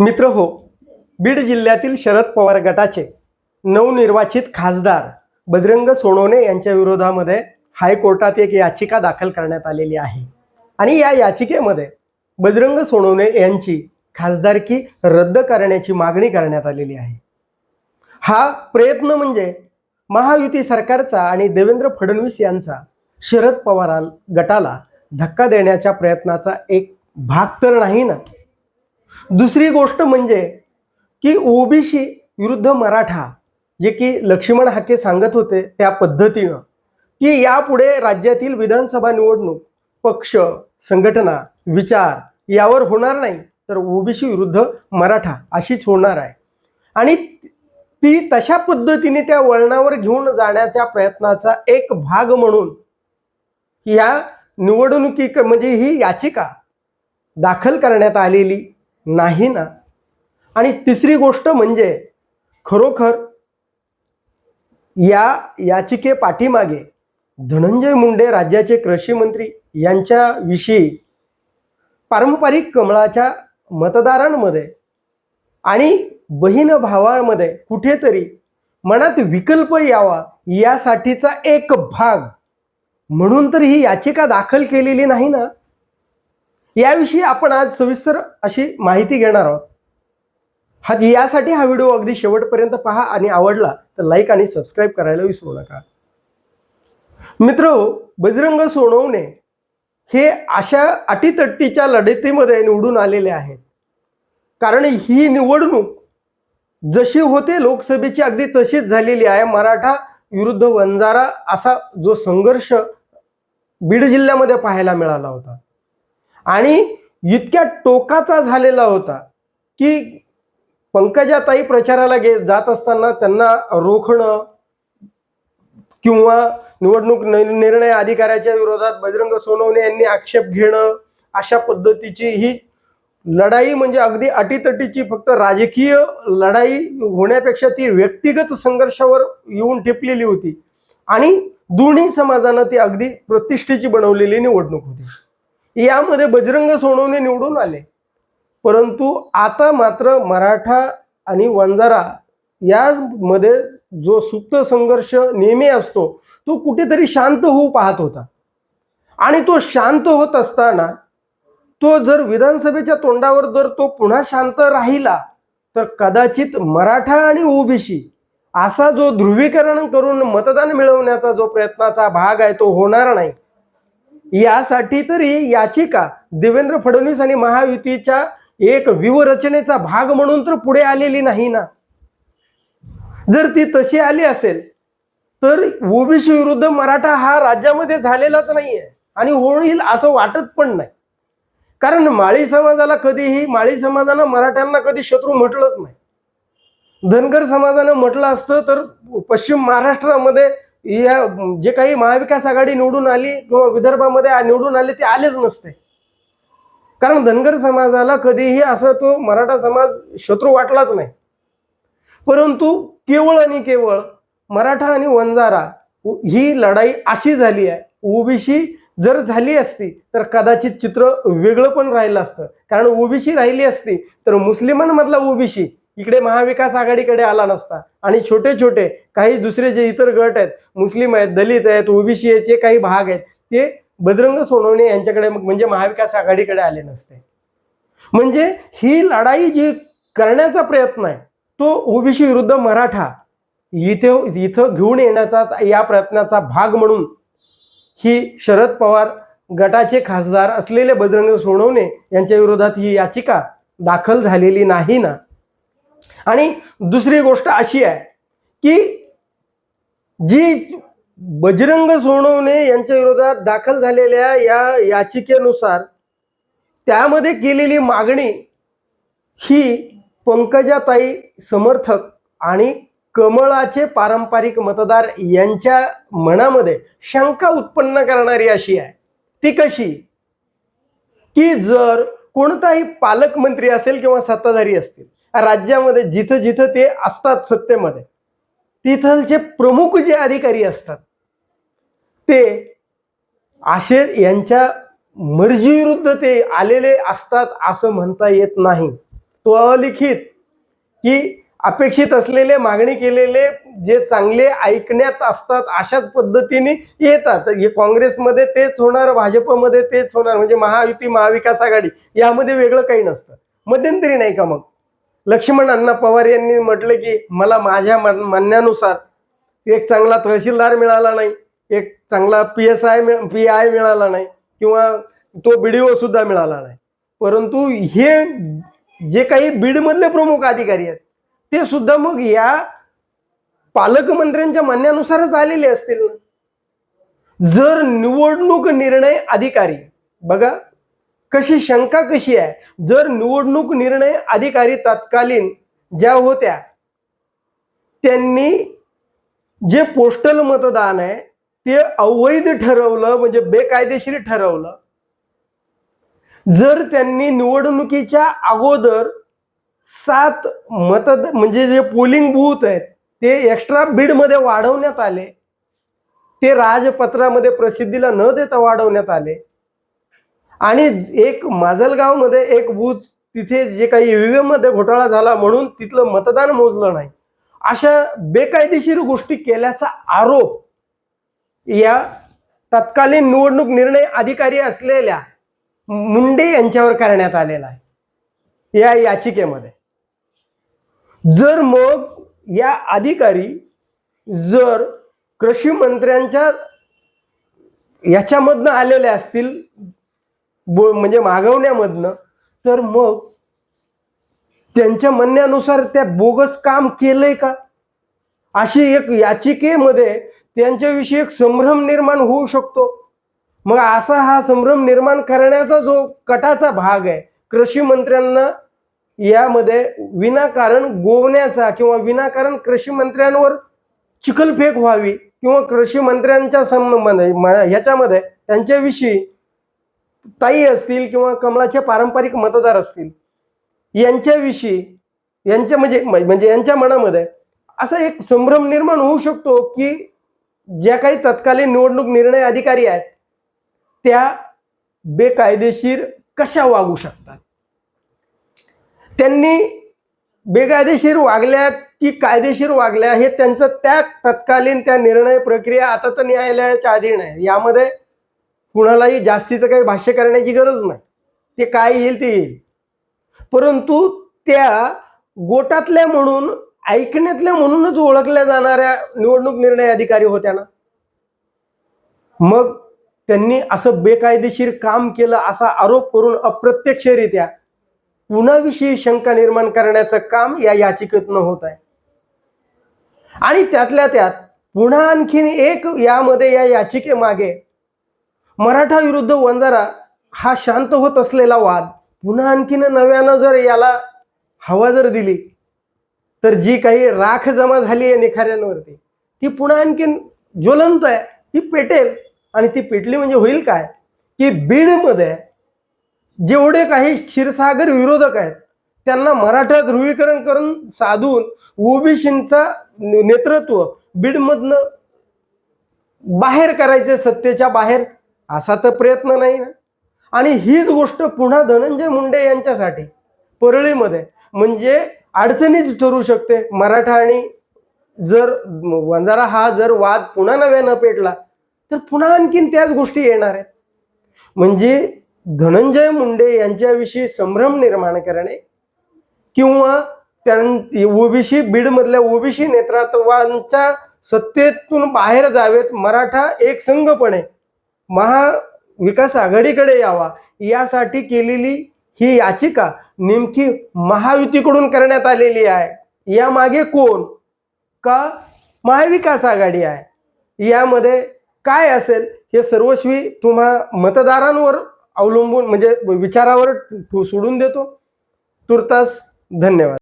मित्र हो बीड जिल्ह्यातील शरद पवार गटाचे नवनिर्वाचित खासदार बजरंग सोनवणे यांच्या विरोधामध्ये हायकोर्टात एक याचिका दाखल करण्यात आलेली आहे. आणि या याचिकेमध्ये बजरंग सोनवणे यांची खासदारकी रद्द करण्याची मागणी करण्यात आलेली आहे. हा प्रयत्न म्हणजे महायुती सरकारचा आणि देवेंद्र फडणवीस यांचा शरद पवार गटाला धक्का देण्याच्या प्रयत्नाचा एक भाग तर नाही ना? दुसरी गोष्ट म्हणजे की ओबीसी विरुद्ध मराठा जे की लक्ष्मण हाके सांगत होते त्या पद्धतीनं की यापुढे राज्यातील विधानसभा निवडणूक पक्ष संघटना विचार यावर होणार नाही तर ओबीसी विरुद्ध मराठा अशीच होणार आहे. आणि ती तशा पद्धतीने त्या वळणावर घेऊन जाण्याच्या प्रयत्नाचा एक भाग म्हणून या निवडणुकी म्हणजे ही याचिका दाखल करण्यात आलेली. नाही ना? आणि तिसरी गोष्ट म्हणजे खरोखर या याचिके पाठीमागे धनंजय मुंडे राज्याचे कृषी मंत्री यांच्याविषयी पारंपरिक कमळाच्या मतदारांमध्ये आणि बहीण भावामध्ये कुठेतरी मनात विकल्प यावा यासाठीचा एक भाग. म्हणून तर ही याचिका दाखल केलेली नाही ना? याविषयी आपण आज सविस्तर अशी माहिती घेणार आहोत. हा यासाठी हा व्हिडिओ अगदी शेवटपर्यंत पहा आणि आवडला तर लाईक आणि सबस्क्राईब करायला विसरू नका. मित्र बजरंग सोनवणे हे अशा अटीतट्टीच्या लढतीमध्ये निवडून आलेले आहेत. कारण ही निवडणूक जशी होते लोकसभेची अगदी तशीच झालेली आहे. मराठा विरुद्ध वंजारा असा जो संघर्ष बीड जिल्ह्यामध्ये पाहायला मिळाला होता. आणि इतक्या टोकाचा झालेला होता की पंकजाताई प्रचाराला गे जात असताना त्यांना रोखणं किंवा निवडणूक निर्णय अधिकाऱ्याच्या विरोधात बजरंग सोनवणे यांनी आक्षेप घेणं अशा पद्धतीची ही लढाई म्हणजे अगदी अटीतटीची फक्त राजकीय लढाई होण्यापेक्षा ती व्यक्तिगत संघर्षावर येऊन टिपलेली होती. आणि दोन्ही समाजानं ती अगदी प्रतिष्ठेची बनवलेली निवडणूक होती. यामध्ये बजरंग सोनवणे निवडून आले. परंतु आता मात्र मराठा आणि वंजारा यामध्ये जो सुप्त संघर्ष नेहमी असतो तो कुठेतरी शांत होऊ पाहत होता. आणि तो शांत होत असताना तो जर विधानसभेच्या तोंडावर जर तो पुन्हा शांत राहिला तर कदाचित मराठा आणि ओबीसी असा जो ध्रुवीकरण करून मतदान मिळवण्याचा जो प्रयत्नाचा भाग आहे तो होणार नाही. यासाठी तरी याचिका देवेंद्र फडणवीस आणि महायुतीच्या एक व्यूहरचनेचा भाग म्हणून तर पुढे आलेली नाही ना. जर ती तशी आली असेल तर ओबीसी विरुद्ध मराठा हा राज्यामध्ये झालेलाच नाहीये आणि होईल असं वाटत पण नाही. कारण माळी समाजाला कधीही माळी समाजानं मराठ्यांना कधी शत्रू म्हटलंच नाही. धनगर समाजानं म्हटलं असतं तर पश्चिम महाराष्ट्रामध्ये या जे काही महाविकास आघाडी निवडून आली किंवा विदर्भामध्ये निवडून आले ते आलेच नसते. कारण धनगर समाजाला कधीही असं तो मराठा समाज शत्रू वाटलाच नाही. परंतु केवळ आणि केवळ मराठा आणि वंजारा ही लढाई अशी झाली आहे. ओबीसी जर झाली असती तर कदाचित चित्र वेगळं पण राहिलं असतं. कारण ओबीसी राहिली असती तर मुस्लिमांमधला ओबीसी इकडे महाविकास आघाडीकडे आला नसता. आणि छोटे छोटे काही दुसरे जे इतर गट आहेत मुस्लिम आहेत दलित आहेत ओबीसी आहेत जे काही भाग आहेत ते बजरंग सोनवणे यांच्याकडे म्हणजे महाविकास आघाडीकडे आले नसते. म्हणजे ही लढाई जी करण्याचा प्रयत्न आहे तो ओबीसी विरुद्ध मराठा इथे इथं घेऊन येण्याचा या प्रयत्नाचा भाग म्हणून ही शरद पवार गटाचे खासदार असलेले बजरंग सोनवणे यांच्या विरोधात ही याचिका दाखल झालेली नाही ना? आणि दुसरी गोष्ट अशी आहे की जी बजरंग सोनवणे यांच्या विरोधात दाखल झालेल्या या याचिकेनुसार त्यामध्ये केलेली मागणी ही पंकजाताई समर्थक आणि कमळाचे पारंपरिक मतदार यांच्या मनामध्ये शंका उत्पन्न करणारी अशी आहे. ती कशी? की जर कोणताही पालकमंत्री असेल किंवा सत्ताधारी असतील राज्यामध्ये जिथं जिथं ते असतात सत्तेमध्ये तिथलचे प्रमुख जे अधिकारी असतात ते असे यांच्या मर्जीविरुद्ध ते आलेले असतात असं म्हणता येत नाही. तो अलिखित की अपेक्षित असलेले मागणी केलेले जे चांगले ऐकण्यात असतात अशाच पद्धतीने येतात. हे काँग्रेसमध्ये तेच होणार भाजपमध्ये तेच होणार म्हणजे महायुती महाविकास आघाडी यामध्ये वेगळं काही नसतं. मध्यंतरी नाही का मग? लक्ष्मण अण्णा पवार यांनी म्हटलं की मला माझ्या मन- म्हणण्यानुसार एक चांगला तहसीलदार मिळाला नाही एक चांगला P S I P I मिळाला नाही किंवा तो बीडीओ सुद्धा मिळाला नाही. परंतु हे जे काही बीडमधले प्रमुख अधिकारी आहेत ते सुद्धा मग या पालकमंत्र्यांच्या म्हणण्यानुसारच आलेले असतील ना? जर निवडणूक निर्णय अधिकारी बघा कशी शंका कशी आहे? जर निवडणूक निर्णय अधिकारी तत्कालीन ज्या होत्या त्यांनी जे पोस्टल मतदान आहे ते अवैध ठरवलं म्हणजे बेकायदेशीर ठरवलं. जर त्यांनी निवडणुकीच्या अगोदर सात मतद म्हणजे जे पोलिंग बूथ आहेत ते एक्स्ट्रा बीडमध्ये वाढवण्यात आले. ते राजपत्रामध्ये प्रसिद्धीला न देता वाढवण्यात आले. आणि एक माजलगावमध्ये एक बूथ तिथे जे काही ईव्हीएममध्ये घोटाळा झाला म्हणून तिथलं मतदान मोजलं नाही. अशा बेकायदेशीर गोष्टी केल्याचा आरोप या तत्कालीन निवडणूक निर्णय अधिकारी असलेल्या मुंडे यांच्यावर करण्यात आलेला आहे. या याचिकेमध्ये. जर मग या अधिकारी जर कृषी मंत्र्यांच्या याच्यामधनं आलेले असतील बो म्हणजे मागवण्यामधनं. तर मग त्यांच्या म्हणण्यानुसार त्या बोगस काम केलंय का? अशी एक याचिकेमध्ये त्यांच्याविषयी एक संभ्रम निर्माण होऊ शकतो. मग असा हा संभ्रम निर्माण करण्याचा जो कटाचा भाग आहे कृषी मंत्र्यांना यामध्ये विनाकारण गोवण्याचा किंवा विनाकारण कृषी मंत्र्यांवर चिखलफेक व्हावी किंवा कृषी मंत्र्यांच्या संबंध ह्याच्यामध्ये त्यांच्याविषयी ताई असतील किंवा कमळाचे पारंपरिक मतदार असतील यांच्याविषयी यांच्या म्हणजे म्हणजे यांच्या मनामध्ये असा एक संभ्रम निर्माण होऊ शकतो की ज्या काही तत्कालीन निवडणूक निर्णय अधिकारी आहेत त्या बेकायदेशीर कशा वागू शकतात? त्यांनी बेकायदेशीर वागल्या की कायदेशीर वागल्या हे त्यांचं त्या तत्कालीन त्या निर्णय प्रक्रिया आता तर न्यायालयाच्या अधीन आहे. यामध्ये कुणालाही जास्तीचं काही भाष्य करण्याची गरज नाही. ते काय येईल ते येईल. परंतु त्या गोटातल्या म्हणून ऐकण्यातल्या म्हणूनच ओळखल्या जाणाऱ्या निवडणूक निर्णय अधिकारी होत्या ना. मग त्यांनी असं बेकायदेशीर काम केलं असा आरोप करून अप्रत्यक्षरित्या कुणाविषयी शंका निर्माण करण्याचं काम या याचिकेतनं होत आहे. आणि त्यातल्या त्यात पुन्हा आणखीन एक यामध्ये या याचिकेमागे मराठा विरुद्ध वंजारा हा शांत होत असलेला वाद पुन्हा आणखीन नव्यानं जर याला हवा जर दिली तर जी काही राख जमा झाली आहे निखाऱ्यांवरती ती पुन्हा आणखीन ज्वलंत आहे ती पेटेल आणि ती पेटली म्हणजे होईल काय? की बीडमध्ये जेवढे काही क्षीरसागर विरोधक आहेत त्यांना मराठा ध्रुवीकरण करून साधून ओबीसींचा नेतृत्व बीडमधनं बाहेर करायचे सत्तेच्या बाहेर असा तर प्रयत्न नाही ना. आणि हीच गोष्ट पुन्हा धनंजय मुंडे यांच्यासाठी परळीमध्ये. म्हणजे अडचणीच ठरू शकते. मराठा आणि जर वंजारा हा जर वाद पुन्हा नव्यानं पेटला तर पुन्हा आणखीन त्याच गोष्टी येणार आहेत. म्हणजे धनंजय मुंडे यांच्याविषयी संभ्रम निर्माण करणे किंवा त्यां ओबीसी बीडमधल्या ओबीसी नेतृत्वांच्या सत्तेतून बाहेर जावेत मराठा एक संघपणे महाविकास आघाडीकडे यावा. यासाठी केलेली ही याचिका नेमकी महायुतीकडून करण्यात आलेली आहे. यामागे कोण? का महाविकास आघाडी आहे? यामध्ये काय असेल? हे सर्वस्वी तुम्हा मतदारांवर अवलंबून म्हणजे विचारावर सोडून देतो. तुर्तास धन्यवाद.